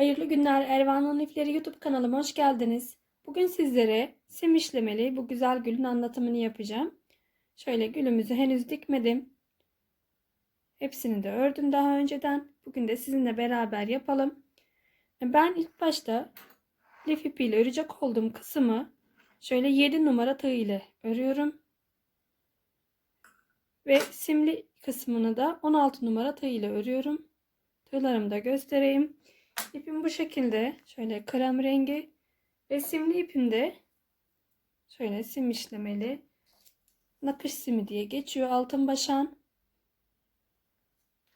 Hayırlı günler Ervan'ın Lifleri YouTube kanalıma hoş geldiniz. Bugün sizlere sim işlemeli bu güzel gülün anlatımını yapacağım. Şöyle gülümüzü henüz dikmedim. Hepsini de ördüm daha önceden. Bugün de sizinle beraber yapalım. Ben ilk başta lif ipiyle örecek olduğum kısmı şöyle 7 numara tığ ile örüyorum. Ve simli kısmını da 16 numara tığ ile örüyorum. Tığlarımı da göstereyim. İpim bu şekilde. Şöyle krem rengi. Ve simli ipim de şöyle sim işlemeli. Nakış simi diye geçiyor. Altın başan.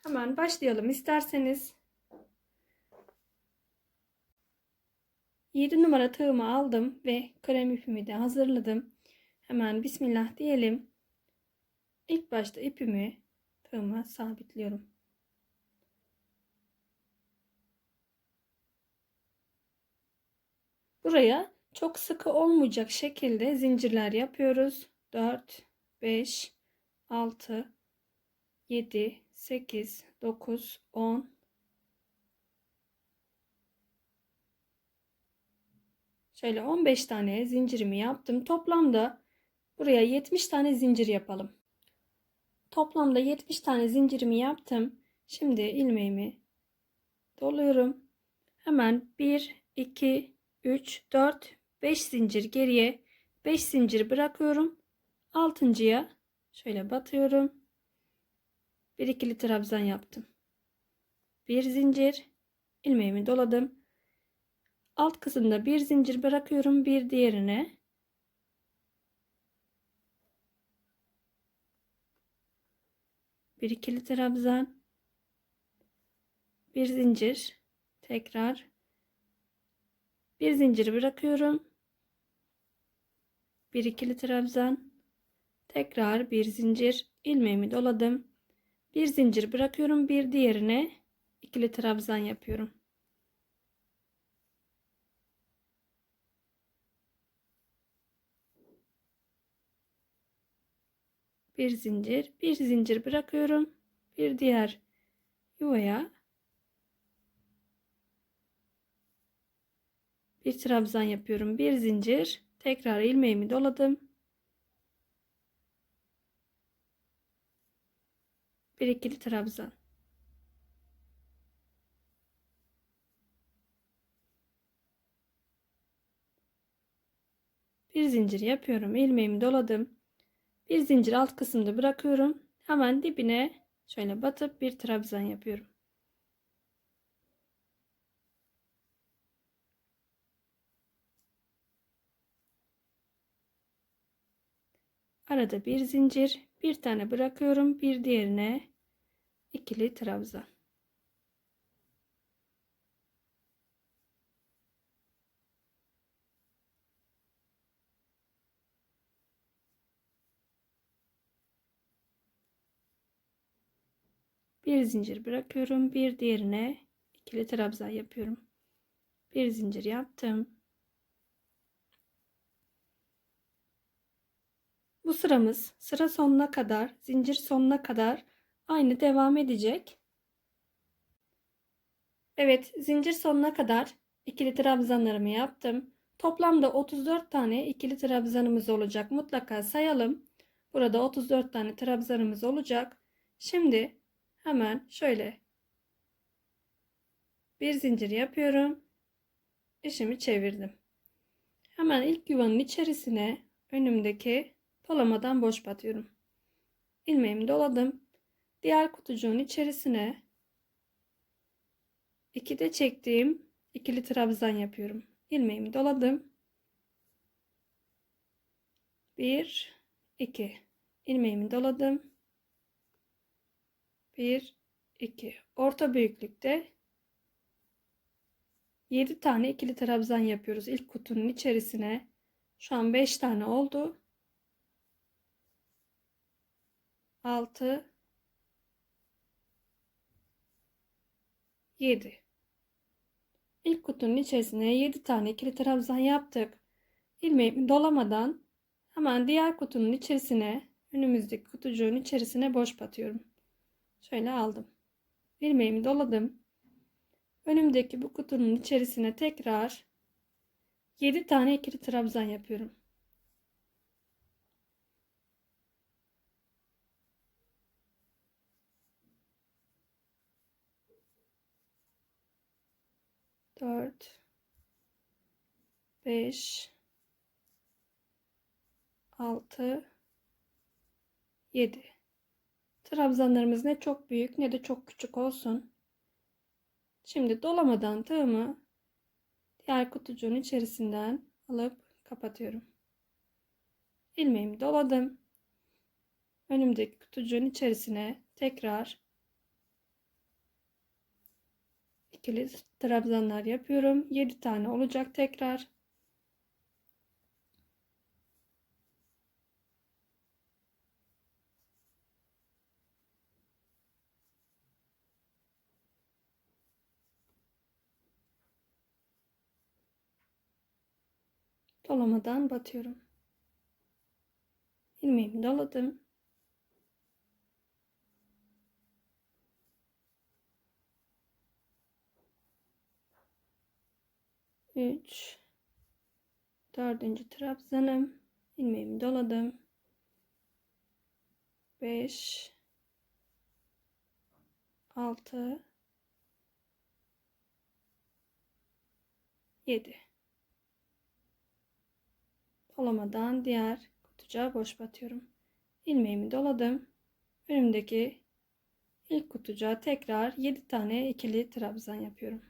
Hemen başlayalım isterseniz. 7 numara tığımı aldım ve krem ipimi de hazırladım. Hemen bismillah diyelim. İlk başta ipimi tığıma sabitliyorum. Buraya çok sıkı olmayacak şekilde zincirler yapıyoruz. 4, 5, 6, 7, 8, 9, 10, Şöyle 15 tane zincirimi yaptım. Toplamda buraya 70 tane zincir yapalım. Toplamda 70 tane zincirimi yaptım. Şimdi ilmeğimi doluyorum. Hemen 1, 2, 3, 4, 5 zincir geriye 5 zincir bırakıyorum. Altıncıya şöyle batıyorum. Bir ikili trabzan yaptım. Bir zincir ilmeğimi doladım. Alt kısımda bir zincir bırakıyorum bir diğerine. Bir ikili trabzan. Bir zincir. Tekrar bir zincir bırakıyorum. Bir ikili trabzan. Tekrar bir zincir ilmeğimi doladım. Bir zincir bırakıyorum. Bir diğerine ikili trabzan yapıyorum. Bir zincir, bir zincir bırakıyorum. Bir diğer yuvaya bir trabzan yapıyorum. Bir zincir. Tekrar ilmeğimi doladım. Bir ikili trabzan. Bir zincir yapıyorum. ilmeğimi doladım. Bir zincir alt kısımda bırakıyorum. Hemen dibine şöyle batıp bir trabzan yapıyorum. Arada bir zincir, bir tane bırakıyorum, bir diğerine ikili trabzan. Bir zincir bırakıyorum, bir diğerine ikili trabzan yapıyorum. Bir zincir yaptım. Bu sıramız sıra sonuna kadar, zincir sonuna kadar aynı devam edecek. Evet, zincir sonuna kadar ikili trabzanlarımı yaptım. Toplamda 34 tane ikili trabzanımız olacak. Mutlaka sayalım. Burada 34 tane trabzanımız olacak. Şimdi hemen şöyle bir zincir yapıyorum. İşimi çevirdim. Hemen ilk yuvanın içerisine önümdeki dolamadan boş batıyorum. ilmeğimi doladım. Diğer kutucuğun içerisine iki de çektiğim ikili trabzan yapıyorum. ilmeğimi doladım. 1 2 ilmeğimi doladım. 1 2 orta büyüklükte 7 tane ikili trabzan yapıyoruz ilk kutunun içerisine. Şu an 5 tane oldu. 6 7 İlk kutunun içerisine 7 tane ikili trabzan yaptık. İlmeğimi dolamadan hemen diğer kutunun içerisine önümüzdeki kutucuğun içerisine boş batıyorum. Şöyle aldım. İlmeğimi doladım. Önümdeki bu kutunun içerisine tekrar 7 tane ikili trabzan yapıyorum. Dört, beş, altı, yedi. Trabzanlarımız ne çok büyük ne de çok küçük olsun. Şimdi dolamadan tığımı diğer kutucuğun içerisinden alıp kapatıyorum. İlmeğimi doladım. Önümdeki kutucuğun içerisine tekrar ikili trabzanlar yapıyorum. 7 tane olacak tekrar. dolamadan batıyorum. ilmeğimi doladım. Üç, dördüncü trabzanım, ilmeğimi doladım. Beş, altı, yedi dolamadan diğer kutucuğa boş batıyorum. ilmeğimi doladım. Önümdeki ilk kutucuğa tekrar 7 tane ikili trabzan yapıyorum.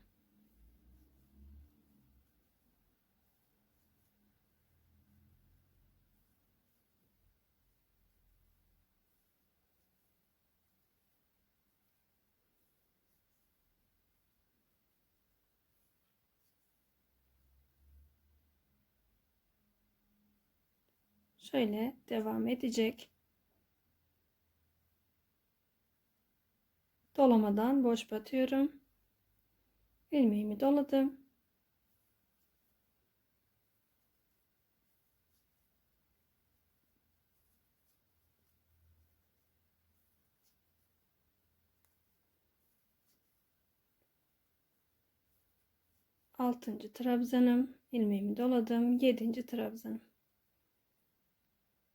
Şöyle devam edecek. Dolamadan boş batıyorum. ilmeğimi doladım. Altıncı trabzanım, ilmeğimi doladım. Yedinci trabzanım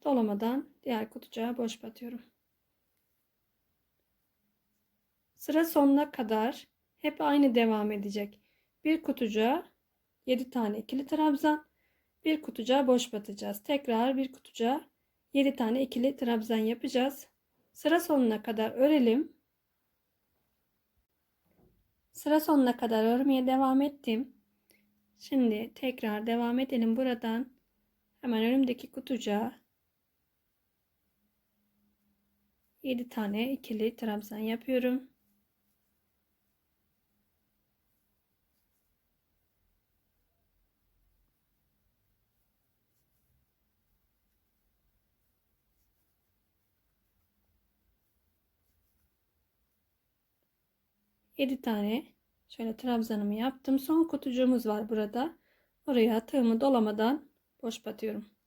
dolamadan diğer kutucuğa boş batıyorum. Sıra sonuna kadar hep aynı devam edecek. Bir kutucuğa 7 tane ikili trabzan, bir kutucuğa boş batacağız. Tekrar bir kutucuğa 7 tane ikili trabzan yapacağız. Sıra sonuna kadar örelim. Sıra sonuna kadar örmeye devam ettim. Şimdi tekrar devam edelim buradan. Hemen önümdeki kutucuğa 7 tane ikili trabzan yapıyorum. Yedi tane şöyle trabzanımı yaptım. Son kutucuğumuz var burada. Oraya tığımı dolamadan boş batıyorum.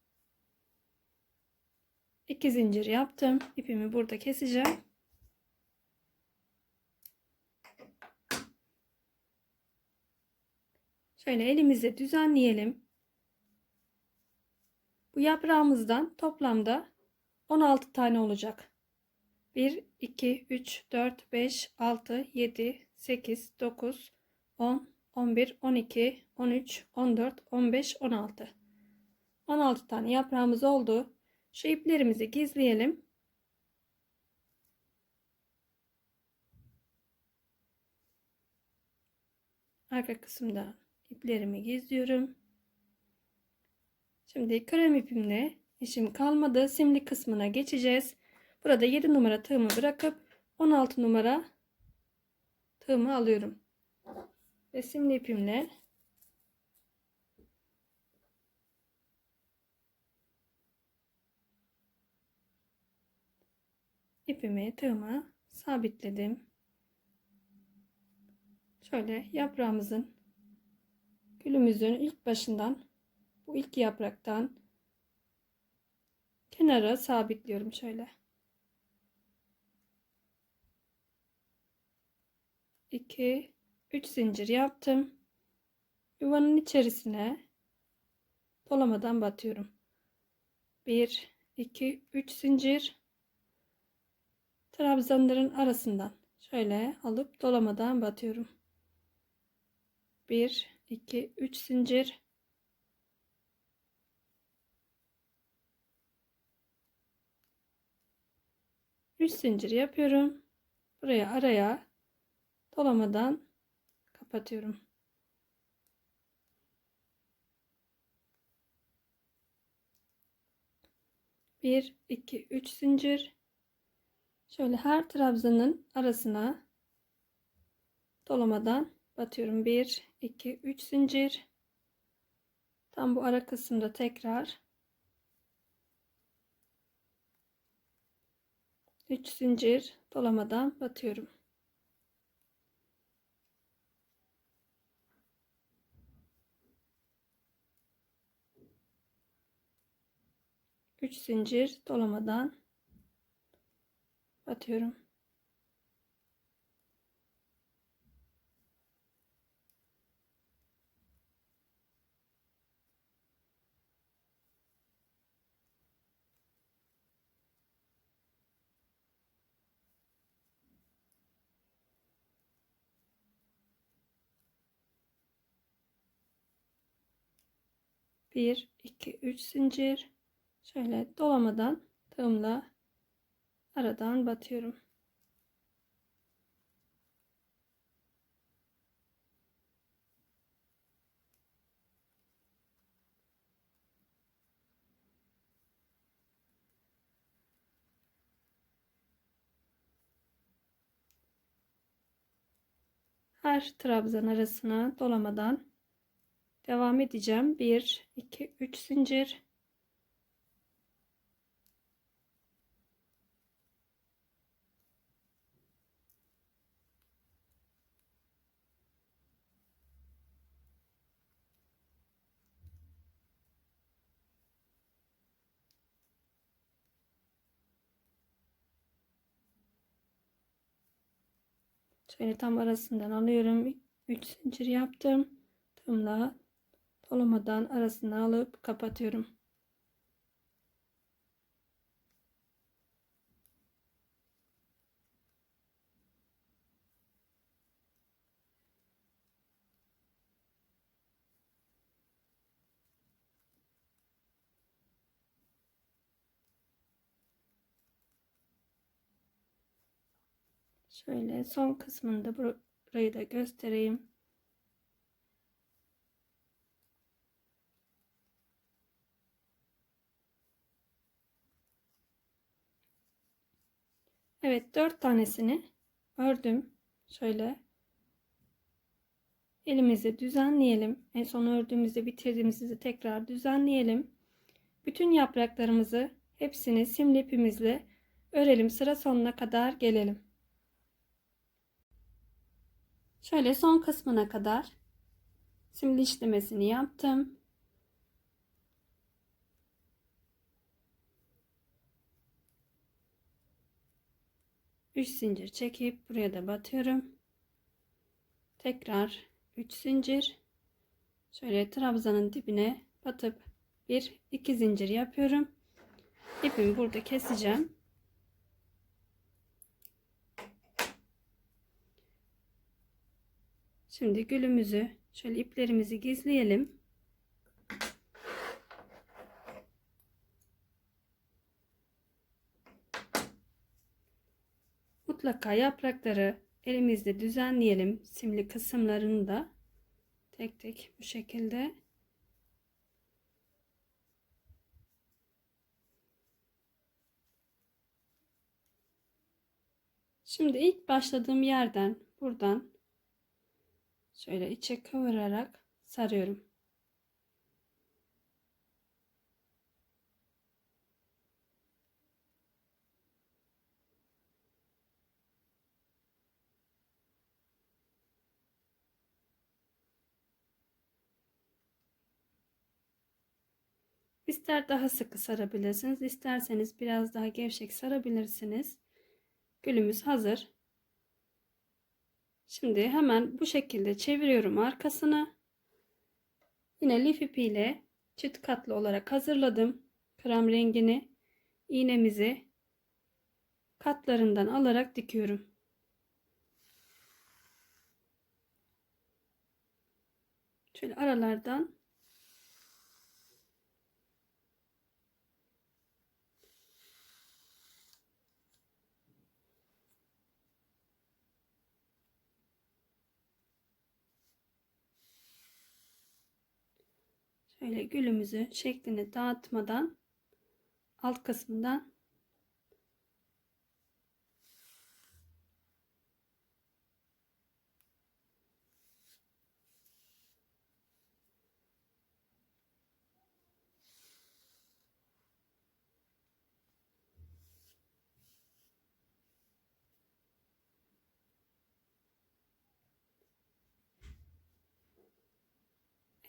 2 zincir yaptım. İpimi burada keseceğim. Şöyle elimizle düzenleyelim. Bu yaprağımızdan toplamda 16 tane olacak. 1, 2, 3, 4, 5, 6, 7, 8, 9, 10, 11, 12, 13, 14, 15, 16. 16 tane yaprağımız oldu. Şu iplerimizi gizleyelim. Arka kısımda iplerimi gizliyorum. Şimdi krem ipimle işim kalmadı. Simli kısmına geçeceğiz. Burada 7 numara tığımı bırakıp 16 numara tığımı alıyorum. Ve simli ipimle ipimi tığıma sabitledim. Şöyle yaprağımızın gülümüzün ilk başından bu ilk yapraktan kenara sabitliyorum şöyle. 2 3 3 zincir yaptım. Yuvanın içerisine dolamadan batıyorum. 1 2 3 zincir trabzanların arasından şöyle alıp dolamadan batıyorum. 1 2 3 zincir 3 zincir yapıyorum. Buraya araya dolamadan kapatıyorum. Bir, iki, üç zincir. Şöyle her trabzanın arasına dolamadan batıyorum. Bir, iki, üç zincir. Tam bu ara kısımda tekrar 3 zincir dolamadan batıyorum. Üç zincir dolamadan batıyorum. Bir, iki, üç zincir. Şöyle dolamadan tığımla aradan batıyorum. Her trabzan arasına dolamadan devam edeceğim. 1 2 3 zincir Şöyle tam arasından alıyorum. 3 zincir yaptım. Tığımla dolamadan arasına alıp kapatıyorum. Şöyle son kısmında burayı da göstereyim. Evet dört tanesini ördüm. Şöyle elimizi düzenleyelim. En son ördüğümüzde bitirdiğimizde tekrar düzenleyelim. Bütün yapraklarımızı hepsini simli ipimizle örelim. Sıra sonuna kadar gelelim. Şöyle son kısmına kadar simli işlemesini yaptım. Üç zincir çekip buraya da batıyorum. Tekrar 3 zincir şöyle trabzanın dibine batıp bir iki zincir yapıyorum. İpimi burada keseceğim. Şimdi gülümüzü şöyle iplerimizi gizleyelim. Mutlaka yaprakları elimizde düzenleyelim. Simli kısımlarını da tek tek bu şekilde. Şimdi ilk başladığım yerden buradan Şöyle içe kıvırarak sarıyorum. İster daha sıkı sarabilirsiniz, isterseniz biraz daha gevşek sarabilirsiniz. Gülümüz hazır. Şimdi hemen bu şekilde çeviriyorum arkasını. Yine lif ipiyle çift katlı olarak hazırladım. Krem rengini iğnemizi katlarından alarak dikiyorum. Şöyle aralardan şöyle gülümüzü şeklini dağıtmadan alt kısmından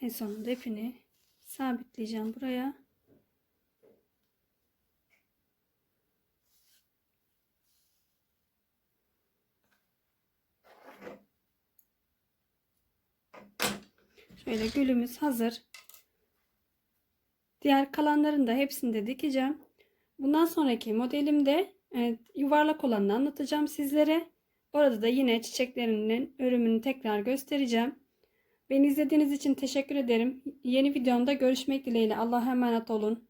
En sonunda ipini sabitleyeceğim buraya. Şöyle gülümüz hazır. Diğer kalanların da hepsini de dikeceğim. Bundan sonraki modelimde evet, yuvarlak olanını anlatacağım sizlere. Orada da yine çiçeklerinin örümünü tekrar göstereceğim. Beni izlediğiniz için teşekkür ederim. Yeni videomda görüşmek dileğiyle. Allah'a emanet olun.